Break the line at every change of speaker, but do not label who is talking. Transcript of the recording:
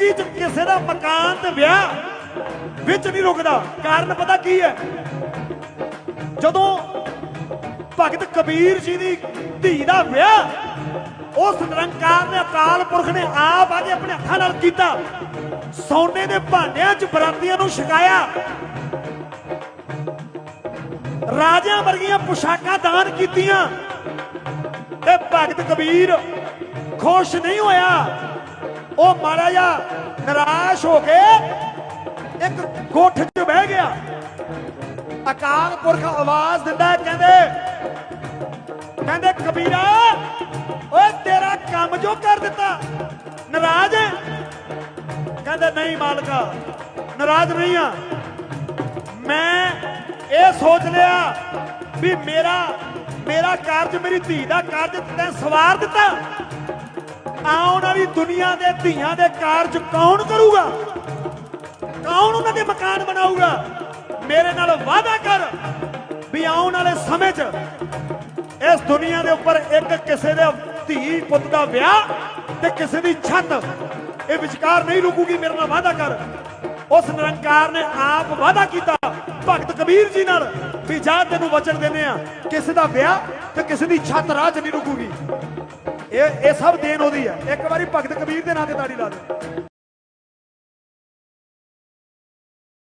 ਜ਼ਿੰਦਗੀ 'ਚ ਕਿਸੇ ਦਾ ਮਕਾਨ ਤੇ ਵਿਆਹ ਵਿੱਚ ਨਹੀਂ ਰੁਕਦਾ। ਕਾਰਨ ਪਤਾ ਕੀ ਹੈ? ਜਦੋਂ ਭਗਤ ਕਬੀਰ ਜੀ ਦੀ ਧੀ ਦਾ ਵਿਆਹ ਉਸ ਨਿਰੰਕਾਰ ਨੇ ਅਕਾਲ ਪੁਰਖ ਨੇ ਆਪ ਆ ਆਪਣੇ ਹੱਥਾਂ ਨਾਲ ਕੀਤਾ। ਸੋਨੇ ਦੇ ਭਾਂਡਿਆਂ 'ਚ ਬਰਾਤੀਆਂ ਨੂੰ ਛਕਾਇਆ। ਰਾਜਿਆਂ ਵਰਗੀਆਂ ਪੁਸ਼ਾਕਾਂ ਦਾਨ ਕੀਤੀਆਂ। ਤੇ ਭਗਤ ਕਬੀਰ ਖੁਸ਼ ਨਹੀਂ ਹੋਇਆ। ਉਹ ਮਾੜਾ ਜਿਹਾ ਨਿਰਾਸ਼ ਹੋ ਕੇ ਇੱਕ ਗੁੱਠ 'ਚ ਬਹਿ ਗਿਆ। ਅਕਾਲ ਪੁਰਖ ਆਵਾਜ਼ ਦਿੰਦਾ ਕਹਿੰਦੇ ਕਹਿੰਦੇ, ਕਬੀਰਾ, ਓਏ ਤੇਰਾ ਕੰਮ ਜੋ ਕਰ ਦਿੱਤਾ। ਨਾਰਾਜ਼ ਹੈ? ਕਹਿੰਦੇ, ਨਹੀਂ ਮਾਲਕਾ, ਨਾਰਾਜ਼ ਨਹੀਂ ਆ। ਮੈਂ ਇਹ ਸੋਚ ਲਿਆ ਵੀ ਮੇਰਾ ਮੇਰਾ ਕਾਰਜ ਮੇਰੀ ਧੀ ਦਾ ਕਾਰਜ ਤੈਂ ਸਵਾਰ ਦਿੱਤਾ। ਆਉਣ ਵਾਲੀ ਦੁਨੀਆ ਦੇ ਧੀਆਂ ਦੇ ਕਾਰਜ ਕੌਣ ਕਰੂਗਾ? ਕੌਣ ਉਹਨਾਂ ਦੇ ਮਕਾਨ ਬਣਾਊਗਾ? ਮੇਰੇ ਨਾਲ ਵਾਅਦਾ ਕਰ ਵੀ ਆਉਣ ਵਾਲੇ ਸਮੇਂ 'ਚ ਇਸ ਦੁਨੀਆ ਦੇ ਉੱਪਰ ਇੱਕ ਕਿਸੇ ਦੇ ਧੀ ਪੁੱਤ ਦਾ ਵਿਆਹ ਤੇ ਕਿਸੇ ਦੀ ਛੱਤ, ਇਹ ਵਿਚਕਾਰ ਨਹੀਂ ਰੁਕੂਗੀ, ਮੇਰੇ ਨਾਲ ਵਾਅਦਾ ਕਰ। ਉਸ ਨਿਰੰਕਾਰ ਨੇ ਆਪ ਵਾਅਦਾ ਕੀਤਾ, ਭਗਤ ਕਬੀਰ ਜੀ ਨਾਲ, ਵੀ ਜਾ ਤੈਨੂੰ ਵਚਨ ਦਿੰਦੇ ਆ ਕਿਸੇ ਦਾ ਵਿਆਹ ਤੇ ਕਿਸੇ ਦੀ ਛੱਤ ਰਾਹ 'ਚ ਨਹੀਂ ਰੁਕੂਗੀ। ਇਹ ਇਹ ਸਭ ਦੇਣ ਉਹਦੀ ਹੈ ਇੱਕ ਵਾਰੀ ਭਗਤ ਕਬੀਰ ਦੇ ਨਾਂ ਤੇ ਤਾੜੀ ਲਾ ਦੇ